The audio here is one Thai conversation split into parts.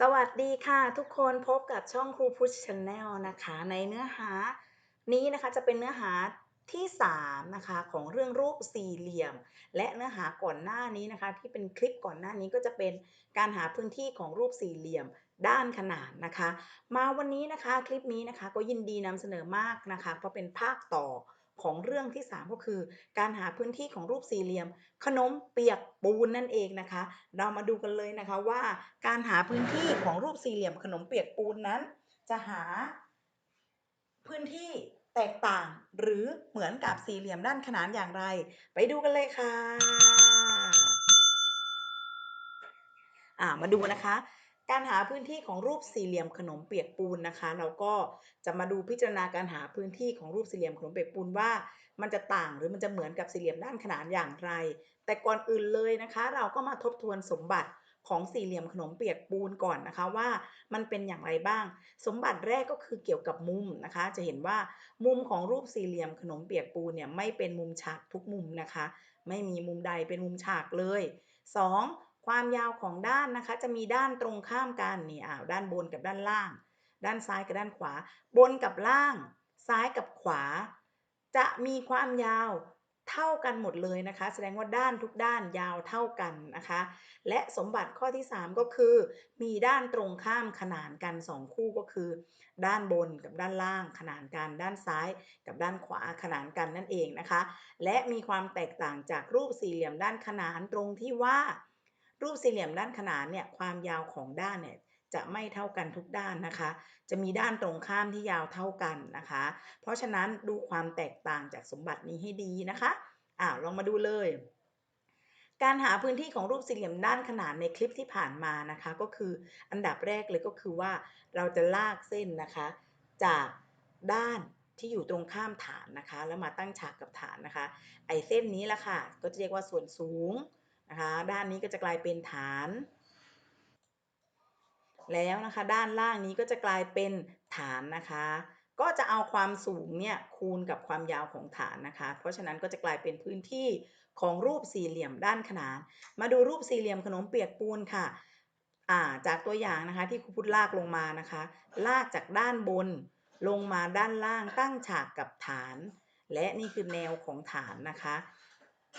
สวัสดีค่ะทุกคนพบกับช่องครูพุชชาแนลนะคะ ในเนื้อหานี้นะคะจะเป็นเนื้อหาที่3นะคะของเรื่องรูปสี่เหลี่ยม และเนื้อหาก่อนหน้านี้นะคะ ที่เป็นคลิปก่อนหน้านี้ก็จะเป็นการหาพื้นที่ของรูปสี่เหลี่ยมด้านขนานนะคะ มาวันนี้นะคะคลิปนี้นะคะก็ยินดีนำเสนอมากนะคะ เพราะเป็นภาคต่อ ของเรื่องที่ 3 ก็คือ การหาพื้นที่ของรูปสี่เหลี่ยม ขนมเปียกปูนนั่นเองนะคะ เรามาดูกันเลยนะคะว่า การหาพื้นที่ของรูปสี่เหลี่ยม ขนมเปียกปูนนั้น จะหา พื้นที่แตกต่างหรือเหมือนกับสี่เหลี่ยมด้านขนานอย่างไร ไปดูกันเลยค่ะ อ่ามาดูนะคะ การหาพื้นที่ของรูปสี่เหลี่ยมขนมเปียกปูนนะคะ เราก็จะมาดูพิจารณาการหาพื้นที่ของรูปสี่เหลี่ยมขนมเปียกปูนว่า มันจะต่างหรือมันจะเหมือนกับสี่เหลี่ยมด้านขนานอย่างไร แต่ก่อนอื่นเลยนะคะ เราก็มาทบทวนสมบัติของสี่เหลี่ยมขนมเปียกปูนก่อนนะคะว่ามันเป็นอย่างไรบ้าง สมบัติแรกก็คือเกี่ยวกับมุมนะคะ จะเห็นว่ามุมของรูปสี่เหลี่ยมขนมเปียกปูนเนี่ยไม่เป็นมุมฉากทุกมุมนะคะ ไม่มีมุมใดเป็นมุมฉากเลย 2. ความยาวของด้านนะคะ จะมีด้านตรงข้ามกันนี่อ่าด้านบนกับด้านล่าง ด้านซ้ายกับด้านขวา บนกับล่าง ซ้ายกับขวา จะมีความยาวเท่ากันหมดเลยนะคะ แสดงว่าด้านทุกด้านยาวเท่ากันนะคะ และสมบัติข้อที่ 3 ก็คือ มีด้านตรงข้ามขนานกัน 2 คู่ก็คือ ด้านบนกับด้านล่างขนานกัน ด้านซ้ายกับด้านขวาขนานกันนั่นเองนะคะ และมีความแตกต่างจากรูปสี่เหลี่ยมด้านขนานตรงที่ว่า รูปสี่เหลี่ยมด้านขนานเนี่ยความยาวของด้านเนี่ยจะไม่เท่ากันทุกด้านนะคะ จะมีด้านตรงข้ามที่ยาวเท่ากันนะคะ เพราะฉะนั้นดูความแตกต่างจากสมบัตินี้ให้ดีนะคะอ่าลองมาดูเลย การหาพื้นที่ของรูปสี่เหลี่ยมด้านขนานในคลิปที่ผ่านมานะคะ ก็คืออันดับแรกเลยก็คือว่าเราจะลากเส้นนะคะ จากด้านที่อยู่ตรงข้ามฐานนะคะ แล้วมาตั้งฉากกับฐานนะคะ ไอเส้นนี้ละค่ะ ก็จะเรียกว่าส่วนสูง นะคะด้านนี้ก็จะกลายเป็นฐาน แล้วนะคะด้านล่างนี้ก็จะกลายเป็นฐานนะคะ ก็จะเอาความสูงเนี่ยคูณกับความยาวของฐานนะคะ เพราะฉะนั้นก็จะกลายเป็นพื้นที่ของรูปสี่เหลี่ยมด้านขนาน มาดูรูปสี่เหลี่ยมขนมเปียกปูนค่ะ่าจากตัวอย่างนะคะที่ครูพุทธลากลงมานะคะ ลากจากด้านบนลงมาด้านล่างตั้งฉากกับฐาน และนี่คือแนวของฐานนะคะ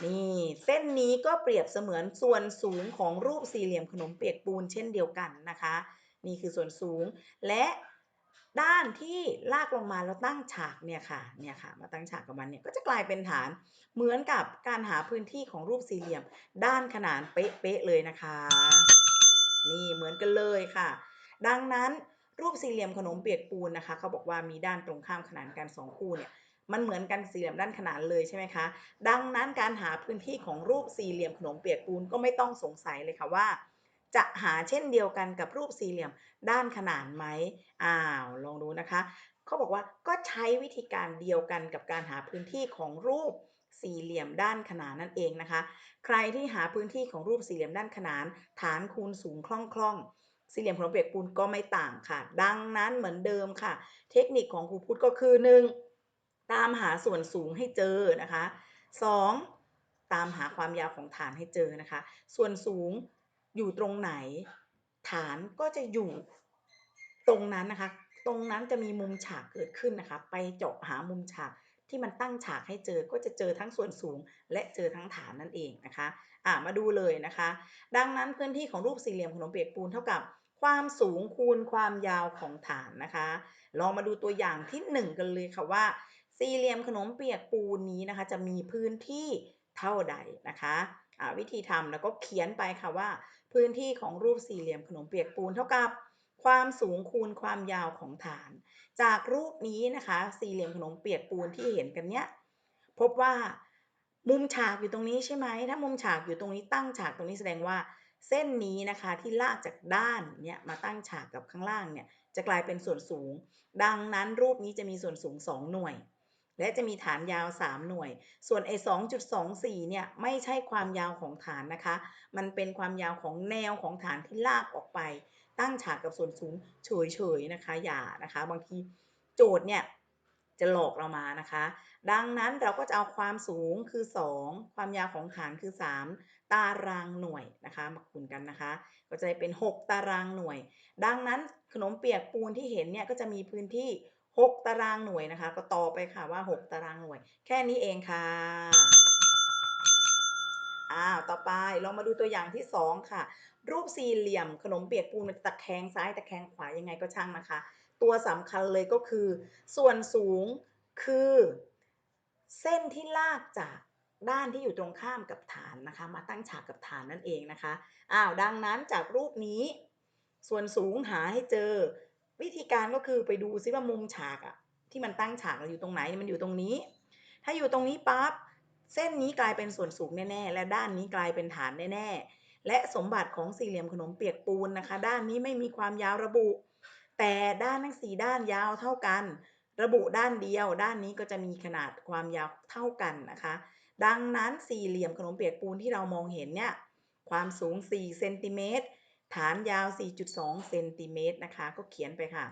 นี่เส้นนี้ก็เปรียบเสมือนส่วนสูงของรูปสี่เหลี่ยมขนมเปียกปูนเช่นเดียวกันนะคะ นี่คือส่วนสูงและด้านที่ลากลงมาแล้วตั้งฉากเนี่ยค่ะเนี่ยค่ะ มาตั้งฉากกับมันเนี่ยก็จะกลายเป็นฐานเหมือนกับการหาพื้นที่ของรูปสี่เหลี่ยม ด้านขนานเป๊ะๆเลยนะคะ นี่เหมือนกันเลยค่ะ ดังนั้นรูปสี่เหลี่ยมขนมเปียกปูนนะคะเขาบอกว่ามีด้านตรงข้ามขนานกันสองคู่เนี่ย มันเหมือนกันสี่เหลี่ยมด้านขนานเลยใช่ไหมคะ ดังนั้นการหาพื้นที่ของรูปสี่เหลี่ยมขนมเปียกปูนก็ไม่ต้องสงสัยเลยค่ะว่า จะหาเช่นเดียวกันกับรูปสี่เหลี่ยมด้านขนานไหมอ้าวลองดูนะคะเขาบอกว่าก็ใช้วิธีการเดียวกันกับการหาพื้นที่ของรูปสี่เหลี่ยมด้านขนานนั่นเองนะคะ ใครที่หาพื้นที่ของรูปสี่เหลี่ยมด้านขนาน ฐานคูณสูงคล่องคล่องสี่เหลี่ยมขนมเปียกปูนก็ไม่ต่างค่ะ ดังนั้นเหมือนเดิมค่ะ เทคนิคของครูพุทธก็คือ 1. ตามหาส่วนสูงให้เจอนะคะ 2. ตามหาความยาวของฐานให้เจอนะคะ ส่วนสูงอยู่ตรงไหน ฐานก็จะอยู่ตรงนั้นนะคะ ตรงนั้นจะมีมุมฉากเกิดขึ้นนะคะ ไปเจาะหามุมฉากที่มันตั้งฉากให้เจอก็จะเจอทั้งส่วนสูง และเจอทั้งฐานนั่นเองนะคะอ่ามาดูเลยนะคะ ดังนั้นพื้นที่ของรูปสี่เหลี่ยมขนมเปียกปูนเท่ากับความสูงคูณความยาวของฐานนะคะ ลองมาดูตัวอย่างที่ 1 กันเลยค่ะว่า สี่เหลี่ยมขนมเปียกปูนนี้นะคะ จะมีพื้นที่เท่าใดนะคะวิธีทำแล้วก็เขียนไปค่ะว่า พื้นที่ของรูปสี่เหลี่ยมขนมเปียกปูนเท่ากับความสูงคูณความยาวของฐาน จากรูปนี้นะคะ สี่เหลี่ยมขนมเปียกปูนที่เห็นกันเนี้ยพบว่ามุมฉากอยู่ตรงนี้ใช่ไหมถ้ามุมฉากอยู่ตรงนี้ตั้งฉากตรงนี้แสดงว่าเส้นนี้นะคะที่ลากจากด้านเนี่ยมาตั้งฉากกับข้างล่างเนี่ยจะกลายเป็นส่วนสูง ดังนั้นรูปนี้จะมีส่วนสูง 2 หน่วย และจะมีฐานยาว 3 หน่วย ส่วนไอ้2.24 เนี่ยไม่ใช่ความยาวของฐานนะคะ มันเป็นความยาวของแนวของฐานที่ลากออกไป ตั้งฉากกับส่วนสูงเฉยๆนะคะ อย่านะคะ บางทีโจทย์เนี่ยจะหลอกเรามานะคะ ดังนั้นเราก็จะเอาความสูงคือ 2 ความยาวของฐานคือ 3 ตารางหน่วยนะคะ มาคูณกันนะคะ ก็จะได้เป็น 6 ตารางหน่วย ดังนั้นขนมเปียกปูนที่เห็นเนี่ยก็จะมีพื้นที่ 6 ตารางหน่วยนะคะ ก็ต่อไปค่ะว่า 6 ตารางหน่วย แค่นี้เองค่ะอ้าวต่อไปลองมาดูตัวอย่างที่ 2 ค่ะ รูปสี่เหลี่ยมขนมเปียกปูนมันตะแคงซ้ายตะแคงขวายังไงก็ช่างนะคะ ตัวสำคัญเลยก็คือ ส่วนสูงคือ เส้นที่ลากจากด้านที่อยู่ตรงข้ามกับฐานนะคะ มาตั้งฉากกับฐานนั่นเองนะคะอ้าวดังนั้นจากรูปนี้ ส่วนสูงหาให้เจอ วิธีการก็คือไปดูซิว่ามุมฉากอะที่มันตั้งฉากเราอยู่ตรงไหนมันอยู่ตรงนี้ ถ้าอยู่ตรงนี้ปั๊บเส้นนี้กลายเป็นส่วนสูงแน่ๆ และด้านนี้กลายเป็นฐานแน่ๆ และสมบัติของสี่เหลี่ยมขนมเปียกปูนนะคะ ด้านนี้ไม่มีความยาวระบุ แต่ด้านทั้งสี่ด้านยาวเท่ากัน ระบุด้านเดียว ด้านนี้ก็จะมีขนาดความยาวเท่ากันนะคะ ดังนั้นสี่เหลี่ยมขนมเปียกปูนที่เรามองเห็นเนี่ยความสูง4เซนติเมตร ฐานยาว 4.2 เซนติเมตรนะคะ ก็เขียนไปค่ะ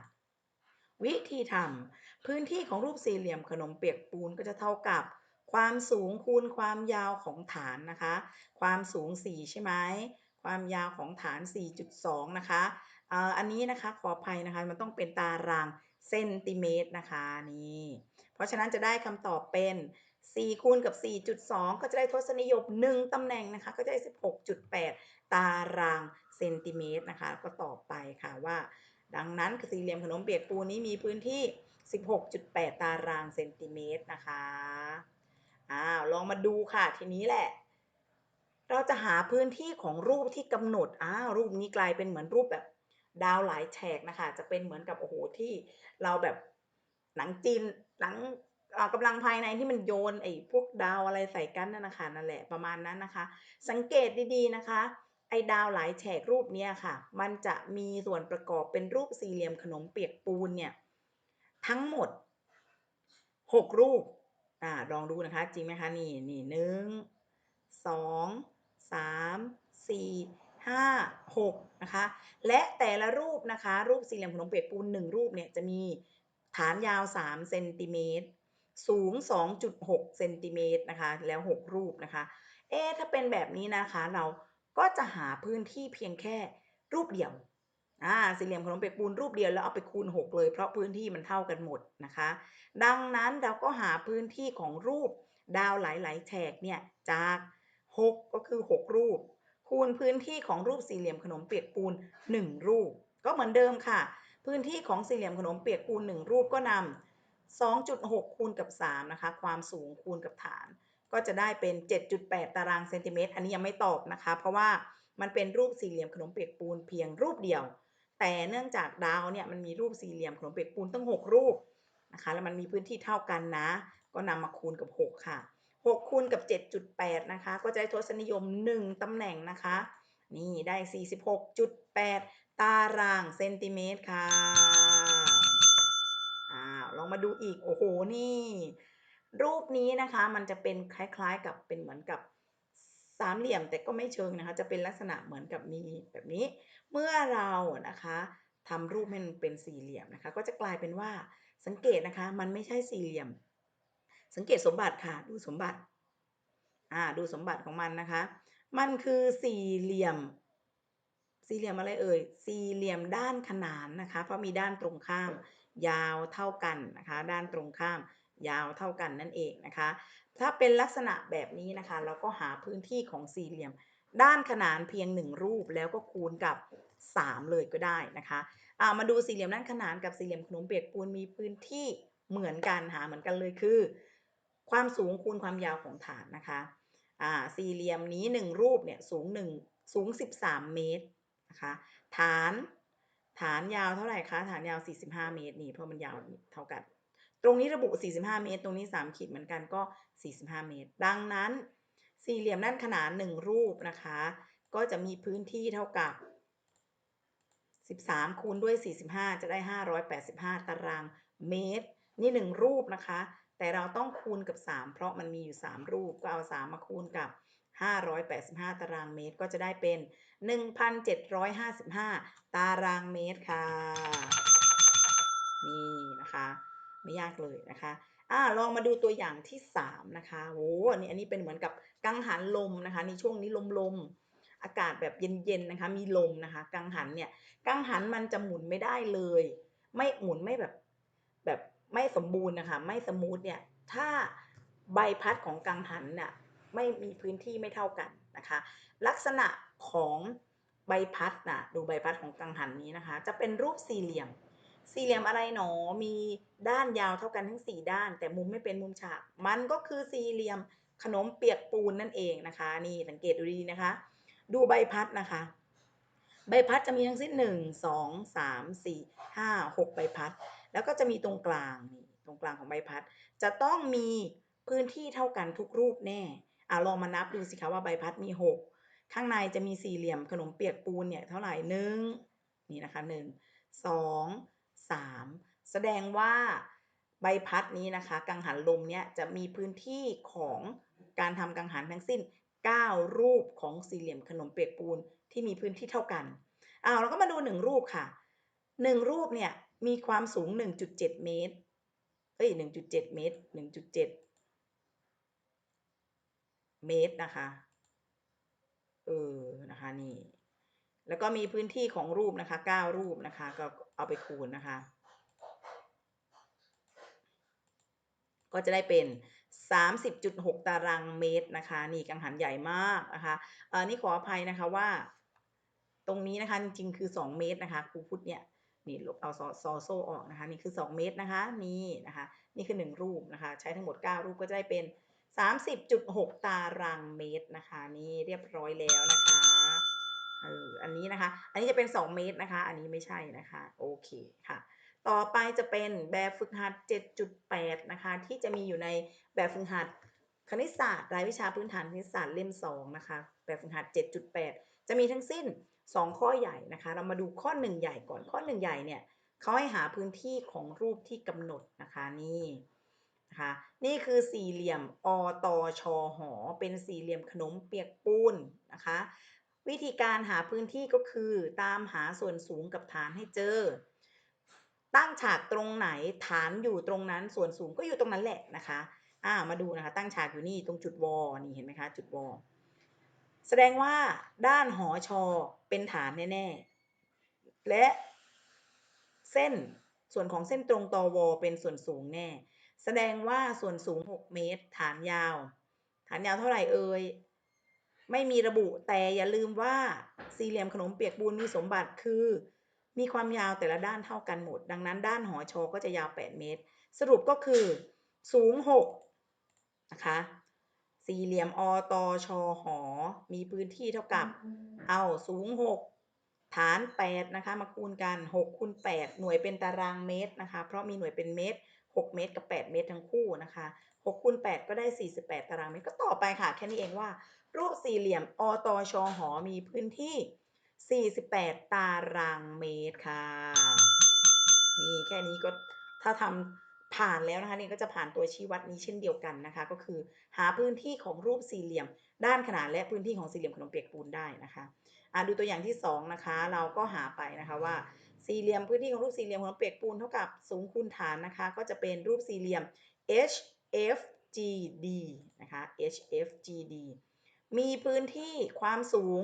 วิธีทำพื้นที่ของรูปสี่เหลี่ยมขนมเปียกปูนก็จะเท่ากับ ความสูงคูณความยาวของฐานนะคะ ความสูง 4 ใช่ไหม ความยาวของฐาน 4.2 นะคะอันนี้นะคะขออภัยนะคะ มันต้องเป็นตารางเซนติเมตรนะคะนี่ เพราะฉะนั้นจะได้คำตอบเป็น 4 คูณกับ 4.2 ก็จะได้ทศนิยม 1ตำแหน่งนะคะ ก็จะได้ 16.8 ตาราง เซนติเมตรนะคะ ก็ตอบไปค่ะว่า ดังนั้นสี่เหลี่ยมขนมเปียกปูนนี้มีพื้นที่ 16.8 ตารางเซนติเมตรนะคะอ้าวลองมาดูค่ะทีนี้แหละ เราจะหาพื้นที่ของรูปที่กำหนดอ้าวรูปนี้กลายเป็นเหมือนรูปแบบดาวหลายแฉกนะคะ จะเป็นเหมือนกับโอ้โหที่เราแบบหนังจีนหนังกำลังภายในที่มันโยนไอ้พวกดาวอะไรใส่กันนั่นนะคะนั่นแหละประมาณนั้นนะคะ สังเกตดีๆนะคะ อ้ดาวหลายแฉกรูปนี้ค่ะ มันจะมีส่วนประกอบเป็นรูปสี่เหลี่ยมขนมเปียกปูนเนี่ยทั้งหมด 6 รูปอ่าลองดูนะคะ จริงไหมคะ นี่นี่หนึ่งสองสามสี่ห้าหกนะคะ และแต่ละรูปนะคะ รูปสี่เหลี่ยมขนมเปียกปูน1รูปเนี่ยจะมีฐานยาว3เซนติเมตรสูง 2.6เซนติเมตรนะคะ แล้ว 6 รูปนะคะ เอ๊ถ้าเป็นแบบนี้นะคะ เรา ก็จะหาพื้นที่เพียงแค่รูปเดียวอ่าสี่เหลี่ยมขนมเปียกปูนรูปเดียวแล้วเอาไปคูณ 6 เลยเพราะพื้นที่มันเท่ากันหมดนะคะ ดังนั้นเราก็หาพื้นที่ของรูปดาวหลาย ๆแฉกเนี่ยจาก 6 ก็คือ 6 รูป คูณพื้นที่ของรูปสี่เหลี่ยมขนมเปียกปูน 1 รูป ก็เหมือนเดิมค่ะ พื้นที่ของสี่เหลี่ยมขนมเปียกปูน 1 รูปก็นำ2.6 คูณกับ 3 นะคะ ความสูงคูณกับฐาน ก็จะได้เป็น 7.8 ตารางเซนติเมตรอันนี้ยังไม่ตอบนะคะ เพราะว่ามันเป็นรูปสี่เหลี่ยมขนมเปียกปูนเพียงรูปเดียว แต่เนื่องจากดาวเนี่ยมันมีรูปสี่เหลี่ยมขนมเปียกปูนตั้ง 6 รูปนะคะ แล้วมันมีพื้นที่เท่ากันนะ ก็นำมาคูณกับ 6 ค่ะ 6 คูณกับ 7.8 นะคะ ก็จะได้ทศนิยม 1ตำแหน่งนะคะ นี่ได้ 46.8 ตารางเซนติเมตรค่ะอ้าวลองมาดูอีก โอ้โห นี่ รูปนี้นะคะ มันจะเป็นคล้ายๆกับเป็นเหมือนกับสามเหลี่ยมแต่ก็ไม่เชิงนะคะ จะเป็นลักษณะเหมือนกับมีแบบนี้ เมื่อเรานะคะทำรูปให้มันเป็นสี่เหลี่ยมนะคะ ก็จะกลายเป็นว่าสังเกตนะคะ มันไม่ใช่สี่เหลี่ยม สังเกตสมบัติค่ะ ดูสมบัติอ่าดูสมบัติของมันนะคะ มันคือสี่เหลี่ยม สี่เหลี่ยมอะไรเอ่ย สี่เหลี่ยมด้านขนานนะคะ เพราะมีด้านตรงข้าม ยาวเท่ากันนะคะ ด้านตรงข้าม ยาวเท่ากันนั่นเองนะคะ ถ้าเป็นลักษณะแบบนี้นะคะ เราก็หาพื้นที่ของสี่เหลี่ยม ด้านขนานเพียง 1 รูปแล้วก็คูณกับ 3 เลยก็ได้นะคะามาดูสี่เหลี่ยมด้านขนานกับสี่เหลี่ยมขนมเปียกปูนมีพื้นที่เหมือนกันหาเหมือนกันเลยคือ ความสูงคูณความยาวของฐานนะคะสี่เหลี่ยมนี้ 1 รูปเนี่ยสูง1สูง 13 เมตรนะคะฐานฐานยาวเท่าไหร่คะฐานยาว 45 เมตรนี่เพราะมันยาวเท่ากัน ตรงนี้ระบุ 45 เมตร ตรงนี้ 3 ขีดเหมือนกันก็ 45 เมตร ดังนั้น สี่เหลี่ยมด้านขนาน 1 รูปนะคะ ก็จะมีพื้นที่เท่ากับ 13 คูณด้วย 45 จะได้ 585 ตารางเมตร นี่ 1 รูปนะคะ แต่เราต้องคูณกับ 3 เพราะมันมีอยู่ 3 รูป ก็เอา 3 มาคูณกับ 585 ตารางเมตร ก็จะได้เป็น 1,755 ตารางเมตรค่ะ นี่ ไม่ยากเลยนะคะอ่าลองมาดูตัวอย่างที่ 3 นะคะโอ้โฮอันนี้อันนี้เป็นเหมือนกับกังหันลมนะคะในช่วงนี้ลมๆอากาศแบบเย็นๆนะคะ มีลมนะคะ กังหันเนี่ยกังหันมันจะหมุนไม่ได้เลย ไม่หมุนไม่แบบแบบไม่สมบูรณ์นะคะ ไม่สมูทเนี่ยถ้าใบพัดของกังหันน่ะไม่มีพื้นที่ไม่เท่ากันนะคะ ลักษณะของใบพัดน่ะดูใบพัดของกังหันนี้นะคะ จะเป็นรูปสี่เหลี่ยม สี่เหลี่ยมอะไรหนอ มีด้านยาวเท่ากันทั้ง 4 ด้าน แต่มุมไม่เป็นมุมฉาก มันก็คือสี่เหลี่ยมขนมเปียกปูนนั่นเองนะคะ นี่สังเกตดูดีนะคะ ดูใบพัดนะคะ ใบพัดจะมีทั้งสิ้น 1 2 3 4 5 6 ใบพัด แล้วก็จะมีตรงกลางนี่ตรงกลางของใบพัด จะต้องมีพื้นที่เท่ากันทุกรูปแน่อ่าลองมานับดูสิคะว่าใบพัดมี 6 ข้างในจะมีสี่เหลี่ยมขนมเปียกปูนเนี่ยเท่าไหร่1นี่นะคะ1 2 3 แสดงว่าใบพัดนี้นะคะกังหันลมเนี่ยจะมีพื้นที่ของการทำกังหันทั้งสิ้น 9 รูปของสี่เหลี่ยมขนมเปียกปูนที่มีพื้นที่เท่ากันอ้าวเราก็มาดู 1 รูปค่ะ 1 รูปเนี่ยมีความสูง 1.7 เมตรเอ้ย1.7 เมตร 1.7 เมตรนะคะ เออ นะคะนี่ แล้วก็มีพื้นที่ของรูปนะคะ 9 รูปนะคะ ก็ เอาไปคูณนะคะ ก็จะได้เป็น30.6 ตารางเมตรนะคะ นี่กังหันใหญ่มากนะคะเอ่อนี่ขออภัยนะคะว่า ตรงนี้นะคะจริงๆคือ 2 เมตรนะคะครูพุทธเนี่ยนี่ลบเอาซอซอโซ่ออกนะคะ นี่คือ 2 เมตรนะคะ นี่นะคะ นี่คือ 1 รูปนะคะ ใช้ทั้งหมด 9 รูปก็จะได้เป็น 30.6 ตารางเมตรนะคะ นี่เรียบร้อยแล้วนะคะ เอออันนี้นะคะ อันนี้จะเป็น 2 เมตรนะคะ อันนี้ไม่ใช่นะคะ โอเคค่ะ ต่อไปจะเป็นแบบฝึกหัด 7.8 นะคะ ที่จะมีอยู่ในแบบฝึกหัดคณิตศาสตร์รายวิชาพื้นฐานคณิตศาสตร์เล่ม 2 นะคะ แบบฝึกหัด 7.8 จะมีทั้งสิ้น 2 ข้อใหญ่นะคะ เรามาดูข้อ 1 ใหญ่ก่อน ข้อ 1 ใหญ่เนี่ยเขาให้หาพื้นที่ของรูปที่กำหนดนะคะนี่นะคะนี่คือสี่เหลี่ยมอตอชอหอ เป็นสี่เหลี่ยมขนมเปียกปูนนะคะ วิธีการหาพื้นที่ก็คือตามหาส่วนสูงกับฐานให้เจอ ตั้งฉากตรงไหนฐานอยู่ตรงนั้นส่วนสูงก็อยู่ตรงนั้นแหละนะคะอ่ามาดูนะคะ ตั้งฉากอยู่นี่ตรงจุดวอนี่เห็นไหมคะจุดวอแสดงว่าด้านหอชอเป็นฐานแน่ๆ และเส้นส่วนของเส้นตรงตอวอเป็นส่วนสูงแน่ แสดงว่าส่วนสูง 6 เมตร ฐานยาว ฐานยาวเท่าไหร่เอ่ย ไม่มีระบุแต่อย่าลืมว่าสี่เหลี่ยมขนมเปียกปูนมีสมบัติคือ มีความยาวแต่ละด้านเท่ากันหมด ดังนั้นด้านหอชอก็จะยาว 8 เมตร สรุปก็คือสูง 6 นะคะ สี่เหลี่ยมอตชหอ มีพื้นที่เท่ากับ เอาสูง 6 ฐาน 8 นะคะ มาคูณกัน6คูณ8หน่วยเป็นตารางเมตรนะคะ เพราะมีหน่วยเป็นเมตร 6 เมตรกับ 8 เมตรทั้งคู่นะคะ6คูณ8ก็ได้ 48 ตารางเมตรก็ต่อไปค่ะ แค่นี้เองว่า รูปสี่เหลี่ยมอตชหอมีพื้นที่ 48 ตารางเมตรค่ะ นี่แค่นี้ก็ถ้าทำผ่านแล้วนะคะนี่ก็จะผ่านตัวชี้วัดนี้เช่นเดียวกันนะคะ ก็คือหาพื้นที่ของรูปสี่เหลี่ยม ด้านขนานและพื้นที่ของสี่เหลี่ยมขนมเปียกปูนได้นะคะอะดูตัวอย่างที่2นะคะเราก็หาไปนะคะว่าสี่เหลี่ยมพื้นที่ของรูปสี่เหลี่ยมขนมเปียกปูนเท่ากับสูงคูณฐานนะคะ ก็จะเป็นรูปสี่เหลี่ยม HFGD นะคะ HFGD มีพื้นที่ความสูง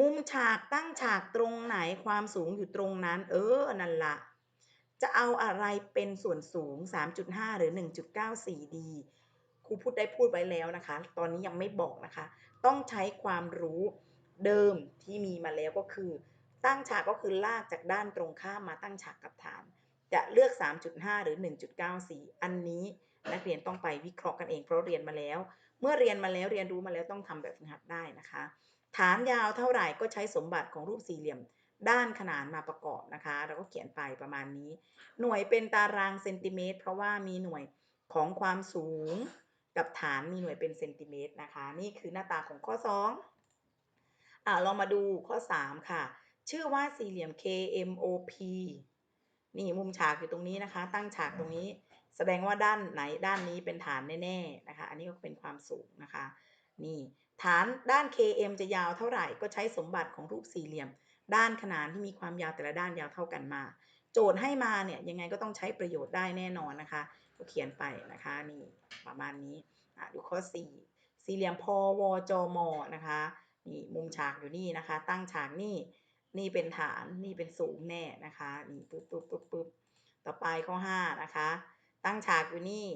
มุมฉากตั้งฉากตรงไหนความสูงอยู่ตรงนั้น เออ นั่นละจะเอาอะไรเป็นส่วนสูง 3.5 หรือ 1.94ดีครูพูดได้พูดไว้แล้วนะคะ ตอนนี้ยังไม่บอกนะคะ ต้องใช้ความรู้เดิมที่มีมาแล้วก็คือ ตั้งฉากก็คือลากจากด้านตรงข้ามมาตั้งฉากกับฐาน จะเลือก 3.5 หรือ 1.94 อันนี้นักเรียนต้องไปวิเคราะห์กันเองเพราะเรียนมาแล้ว เมื่อเรียนมาแล้วเรียนรู้มาแล้วต้องทำแบบฝึกหัดได้นะคะ ฐานยาวเท่าไหร่ก็ใช้สมบัติของรูปสี่เหลี่ยมด้านขนานมาประกอบนะคะ เราก็เขียนไปประมาณนี้ หน่วยเป็นตารางเซนติเมตร เพราะว่ามีหน่วยของความสูงกับฐานมีหน่วยเป็นเซนติเมตรนะคะ นี่คือหน้าตาของข้อ 2อ่าเรามาดูข้อ 3 ค่ะ ชื่อว่าสี่เหลี่ยม KMOP นี่มุมฉากอยู่ตรงนี้นะคะ ตั้งฉากตรงนี้ แสดงว่าด้านไหนด้านนี้เป็นฐานแน่ๆนะคะ อันนี้ก็เป็นความสูงนะคะ นี่ฐานด้าน KM จะยาวเท่าไหร่ ก็ใช้สมบัติของรูปสี่เหลี่ยม ด้านขนานที่มีความยาวแต่ละด้านยาวเท่ากันมา โจทย์ให้มาเนี่ยยังไงก็ต้องใช้ประโยชน์ได้แน่นอนนะคะ ก็เขียนไปนะคะนี่ประมาณนี้อะดูข้อ 4 สี่เหลี่ยมพอวจมนะคะนี่มุมฉากอยู่นี่นะคะ ตั้งฉากนี่นี่เป็นฐานนี่เป็นสูงแน่นะคะนี่ปึ๊บปึ๊บปึ๊บปึ๊บต่อไปข้อ 5 นะคะ ตั้งฉากอยู่นี่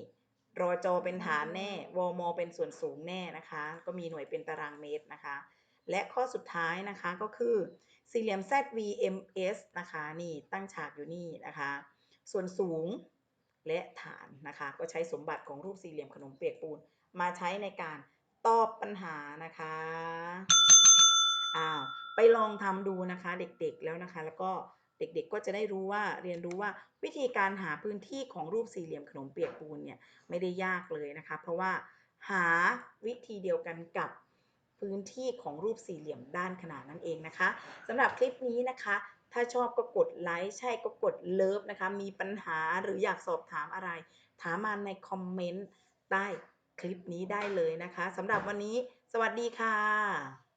รอจอเป็นฐานแน่วมเป็นส่วนสูงแน่นะคะ ก็มีหน่วยเป็นตารางเมตรนะคะ และข้อสุดท้ายนะคะก็คือสี่เหลี่ยม ZVMS นะคะนี่ตั้งฉากอยู่นี่นะคะ ส่วนสูงและฐานนะคะ ก็ใช้สมบัติของรูปสี่เหลี่ยมขนมเปียกปูน มาใช้ในการตอบปัญหานะคะอ้าวไปลองทำดูนะคะเด็กๆแล้วนะคะ แล้วก็ เด็กๆ ก็จะได้รู้ว่าเรียนรู้ว่าวิธีการหาพื้นที่ของรูปสี่เหลี่ยมขนมเปียกปูนเนี่ยไม่ได้ยากเลยนะคะ เพราะว่าหาวิธีเดียวกันกับพื้นที่ของรูปสี่เหลี่ยมด้านขนานนั่นเองนะคะสำหรับคลิปนี้นะคะ ถ้าชอบก็กดไลค์ใช่ก็กดเลิฟนะคะ มีปัญหาหรืออยากสอบถามอะไร ถามมาในคอมเมนต์ใต้คลิปนี้ได้เลยนะคะสำหรับวันนี้ สวัสดีค่ะ